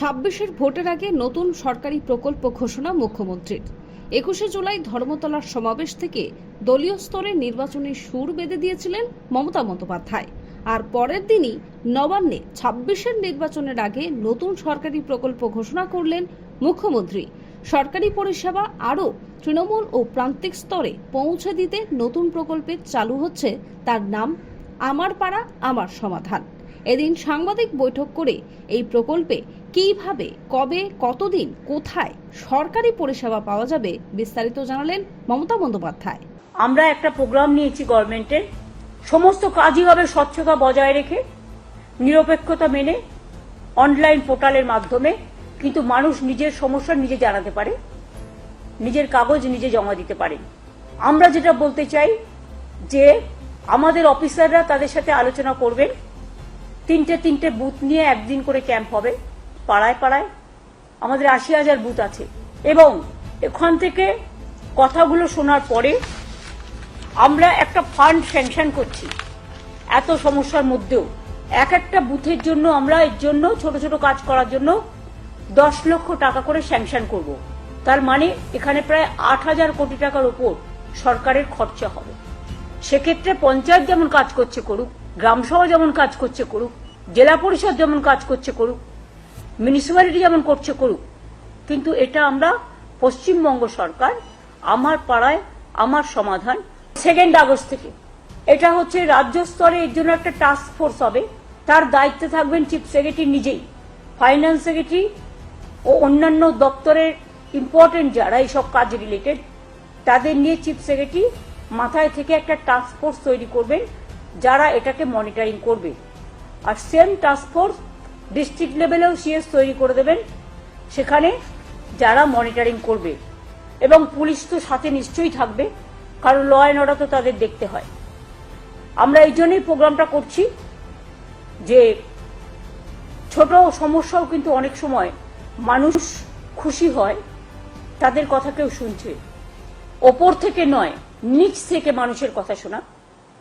ছাব্বিশের ভোটের আগে নতুন সরকারি প্রকল্প ঘোষণা মুখ্যমন্ত্রীর। একুশে জুলাই ধর্মতলার সমাবেশ থেকে দলীয় স্তরে নির্বাচনী সুর বেঁধে দিয়েছিলেন মমতা বন্দ্যোপাধ্যায়। আর পরের দিনই নবান্নে ছাব্বিশের নির্বাচনের আগে নতুন সরকারি প্রকল্প ঘোষণা করলেন মুখ্যমন্ত্রী। সরকারি পরিষেবা আরও তৃণমূল ও প্রান্তিক স্তরে পৌঁছে দিতে নতুন প্রকল্পে চালু হচ্ছে তার নাম আমার পাড়া, আমার সমাধান। এদিন সাংবাদিক বৈঠক করে এই প্রকল্পে কীভাবে, কবে, কতদিন, কোথায় সরকারি পরিষেবা পাওয়া যাবে বিস্তারিত জানালেন মমতা বন্দ্যোপাধ্যায়। আমরা একটা প্রোগ্রাম নিয়েছি গভর্নমেন্টের। সমস্ত কাজই হবে স্বচ্ছতা বজায় রেখে, নিরপেক্ষতা মেনে, অনলাইন পোর্টালের মাধ্যমে। কিন্তু মানুষ নিজের সমস্যা নিজে জানাতে পারে, নিজের কাগজ নিজে জমা দিতে পারে। আমরা যেটা বলতে চাই যে, আমাদের অফিসাররা তাদের সাথে আলোচনা করবেন। তিনটে তিনটে বুথ নিয়ে একদিন করে ক্যাম্প হবে। পাড়ায় পাড়ায় আমাদের আশি হাজার বুথ আছে। এবং এখান থেকে কথাগুলো শোনার পরে আমরা একটা ফান্ড স্যাংশন করছি। এত সমস্যার মধ্যেও। এক একটা বুথের জন্য আমরা এর জন্য ছোট ছোট কাজ করার জন্য দশ লক্ষ টাকা করে স্যাংশন করব। তার মানে এখানে প্রায় আট হাজার কোটি টাকার উপর সরকারের খরচা হবে। সেক্ষেত্রে পঞ্চায়েত যেমন কাজ করছে করুক, গ্রামসভা যেমন কাজ করছে করুক, জেলা পরিষদ যেমন কাজ করছে করুক মিউনিসিপ্যালিটি যেমন করছে করুক। কিন্তু এটা আমরা পশ্চিমবঙ্গ সরকার, আমার পাড়ায় আমার সমাধান সেকেন্ড আগস্ট থেকে। এটা হচ্ছে রাজ্য স্তরে এর জন্য একটা টাস্ক ফোর্স হবে। তার দায়িত্বে থাকবেন চিফ সেক্রেটারি নিজেই। ফাইন্যান্স সেক্রেটারি ও অন্যান্য দপ্তরের ইম্পর্টেন্ট যারা এইসব কাজ রিলেটেড তাদের নিয়ে চিফ সেক্রেটারি মাথায় থেকে একটা টাস্ক ফোর্স তৈরি করবেন, যারা এটাকে মনিটরিং করবে। আর সেম টাস্ক ফোর্স ডিস্ট্রিক্ট লেভেলেও সিএস তৈরি করে দেবেন। সেখানে যারা মনিটরিং করবে। এবং পুলিশ তো সাথে নিশ্চয়ই থাকবে, কারণ ল অ্যান্ড অর্ডার তো তাদের দেখতে হয়। আমরা এই জন্যই প্রোগ্রামটা করছি যে ছোট সমস্যাও কিন্তু অনেক সময় মানুষ খুশি হয়, তাদের কথা কেউ শুনছে। ওপর থেকে নয়, নিচ থেকে মানুষের কথা শোনা।